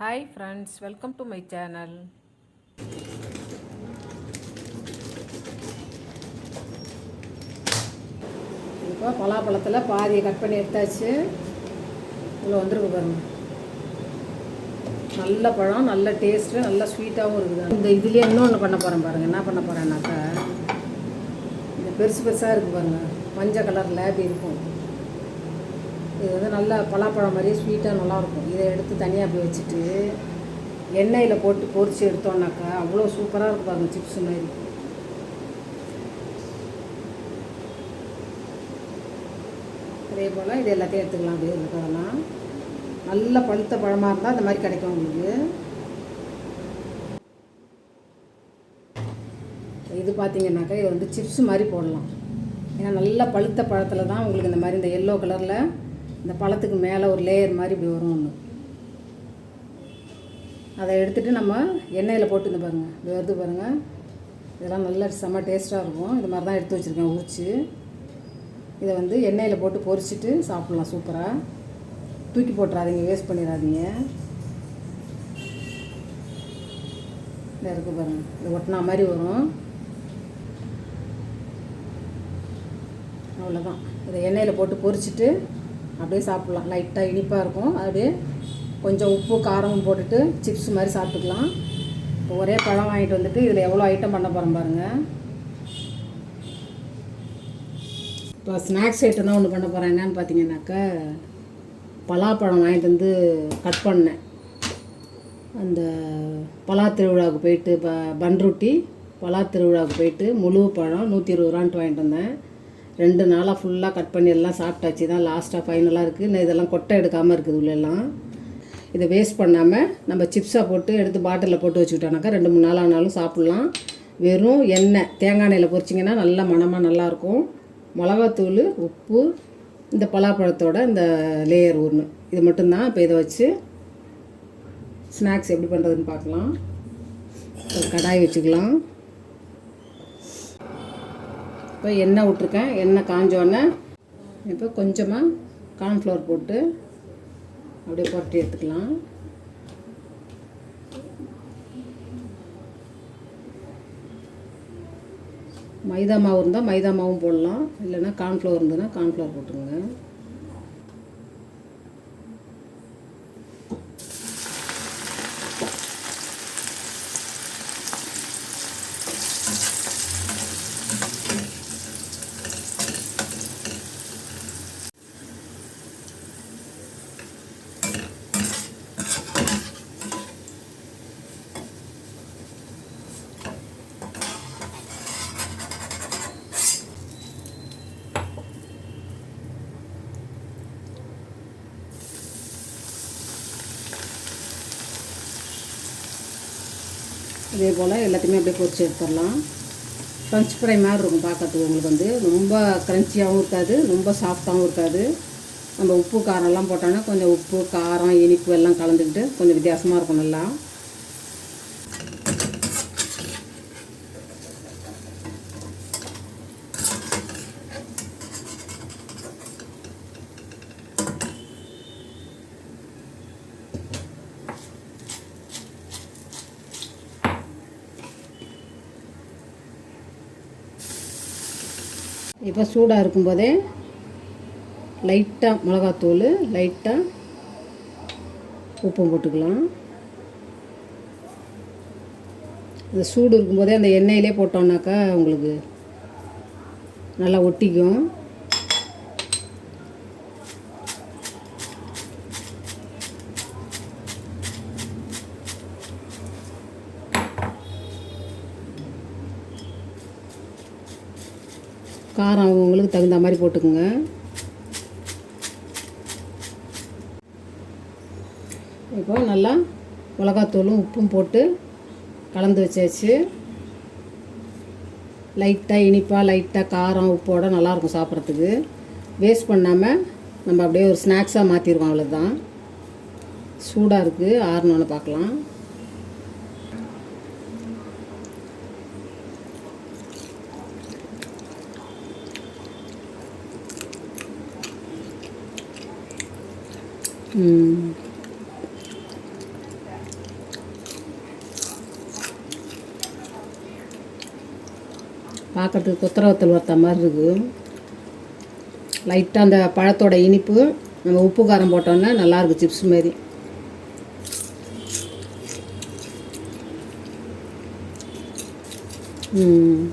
Hi friends welcome to my channel இப்போ பலாப்பழத்தில் பாதியை கட் பண்ணி எடுத்தாச்சு. இவ்வளோ வந்திருக்கு பாருங்க. நல்ல பழம் நல்ல டேஸ்ட்டு நல்ல ஸ்வீட்டாகவும் இருக்குது. இந்த இதுலேயே இன்னொன்று பண்ண போகிறேன் பாருங்கள் என்ன பண்ண போகிறேன்னாக்கா இந்த பெருசு பெருசாக இருக்குது பாருங்கள் மஞ்சள் கலரில் அப்படி இருக்கும். இது வந்து நல்ல பலாப்பழம் மாதிரியே ஸ்வீட்டாக நல்லாயிருக்கும். இதை எடுத்து தனியாக போய் வச்சுட்டு எண்ணெயில் போட்டு பொரித்து எடுத்தோம்னாக்கா அவ்வளோ சூப்பராக இருக்கும் பாருங்கள் சிப்ஸ் மாதிரி. அதே போல் இது எல்லாத்தையும் எடுத்துக்கலாம் அப்படியே இருக்கிறதெல்லாம் நல்ல பழுத்த பழமாக இருந்தால் இந்த மாதிரி கிடைக்கும் உங்களுக்கு. இது பார்த்தீங்கன்னாக்கா இது வந்து சிப்ஸ் மாதிரி போடலாம். ஏன்னா நல்ல பழுத்த பழத்தில் தான் உங்களுக்கு இந்த மாதிரி இந்த எல்லோ கலரில் இந்த பழத்துக்கு மேலே ஒரு லேயர் மாதிரி இப்படி வரும் ஒன்று அதை எடுத்துகிட்டு நம்ம எண்ணெயில் போட்டு இந்த பாருங்கள் இப்படி வருது பாருங்கள் இதெல்லாம் நல்ல செம்ம டேஸ்ட்டாக இருக்கும். இது மாதிரி தான் எடுத்து வச்சுருக்கேன் உரிச்சு. இதை வந்து எண்ணெயில் போட்டு பொரிச்சிட்டு சாப்பிட்லாம் சூப்பராக தூக்கி போட்டுறாதீங்க வேஸ்ட் பண்ணிடாதீங்க. இந்த இருக்கு பாருங்கள் இது ஒட்டினா மாதிரி வரும். அவ்வளோதான் இதை எண்ணெயில் போட்டு பொரிச்சிட்டு அப்படியே சாப்பிட்லாம். லைட்டாக இனிப்பாக இருக்கும். அப்படியே கொஞ்சம் உப்பு காரமும் போட்டுட்டு சிப்ஸ் மாதிரி சாப்பிட்டுக்கலாம். இப்போ ஒரே பழம் வாங்கிட்டு வந்துட்டு இதில் எவ்வளோ ஐட்டம் பண்ண போகிறோம் பாருங்கள் இப்போ ஸ்நாக்ஸ் ஐட்டம் தான் ஒன்று பண்ண போகிறேன் என்னன்னு பார்த்தீங்கன்னாக்கா பலாப்பழம் வாங்கிட்டு வந்து கட் பண்ணேன். அந்த பலா திருவிழாவுக்கு போயிட்டு ப பன்ருட்டி பலா திருவிழாவுக்கு போயிட்டு முழு பழம் நூற்றி இருபது ரூபான்ட்டு வாங்கிட்டு வந்தேன். ரெண்டு நாளாக ஃபுல்லாக கட் பண்ணி எல்லாம் சாப்பிட்டாச்சு. தான் லாஸ்ட்டாக ஃபைனலாக இருக்குது இன்னும் இதெல்லாம் கொட்டை எடுக்காமல் இருக்குது உள்ளெல்லாம். இதை வேஸ்ட் பண்ணாமல் நம்ம சிப்ஸாக போட்டு எடுத்து பாட்டிலில் போட்டு வச்சுக்கிட்டோனாக்கா ரெண்டு மூணு நாள் ஆனாலும் சாப்பிட்லாம். வெறும் எண்ணெய் தேங்காய் எண்ணெயில் பொரிச்சிங்கன்னா நல்ல மணமாக நல்லாயிருக்கும் மிளகாத்தூள் உப்பு இந்த பலாப்பழத்தோட இந்த லேயர் ஒன்று இது மட்டும்தான் இப்போ இதை வச்சு ஸ்நாக்ஸ் எப்படி பண்ணுறதுன்னு பார்க்கலாம். ஒரு கடாய் வச்சுக்கலாம். இப்போ எண்ணெய் விட்ருக்கேன் எண்ணெய் காஞ்சோடனே இப்போ கொஞ்சமாக கார்ன்ஃப்ளவர் போட்டு அப்படியே புரட்டி எடுத்துக்கலாம். மைதா மாவு இருந்தால் மைதா மாவும் போடலாம். இல்லைன்னா கார்ன்ஃப்ளவர் இருந்ததுன்னா கார்ன்ஃப்ளவர் போட்டுருங்க இதே போல் எல்லாத்தையுமே அப்படியே பொறிச்சு எடுத்துடலாம். ஃப்ரெஞ்ச் ஃப்ரை மாதிரி இருக்கும் பார்க்கறதுக்கு உங்களுக்கு வந்து. ரொம்ப க்ரன்ச்சியாகவும் இருக்காது ரொம்ப சாஃப்டாகவும் இருக்காது. நம்ம உப்பு காரம்லாம் போட்டோன்னா கொஞ்சம் உப்பு காரம் இனிப்பு எல்லாம் கலந்துக்கிட்டு கொஞ்சம் வித்தியாசமாக இருக்கும் நல்லா. இப்போ சூடாக இருக்கும்போதே லைட்டாக மிளகாத்தூள் லைட்டாக உப்பும் போட்டுக்கலாம். இந்த சூடு இருக்கும்போதே அந்த எண்ணெயிலே போட்டோம்னாக்கா உங்களுக்கு நல்லா ஒட்டிக்கும். காரம் அவங்களுக்கு தகுந்த மாதிரி போட்டுக்கோங்க. இப்போ நல்லா மிளகாத்தூளும் உப்பும் போட்டு கலந்து வச்சாச்சு. லைட்டாக இனிப்பாக லைட்டாக காரம் உப்போட நல்லாயிருக்கும் சாப்பிட்றதுக்கு. வேஸ்ட் பண்ணாமல் நம்ம அப்படியே ஒரு ஸ்நாக்ஸாக மாற்றிடுவோம் அவ்வளோதான் சூடாக இருக்குது ஆறணுன்னு பார்க்கலாம். பார்க்கறதுக்கு கொத்தரவத்தல் வர்த்த மாதிரி இருக்குது லைட்டாக அந்த பழத்தோட இனிப்பு நம்ம உப்பு காரம் போட்டோன்னா நல்லாயிருக்கு சிப்ஸ் மாரி. ம்.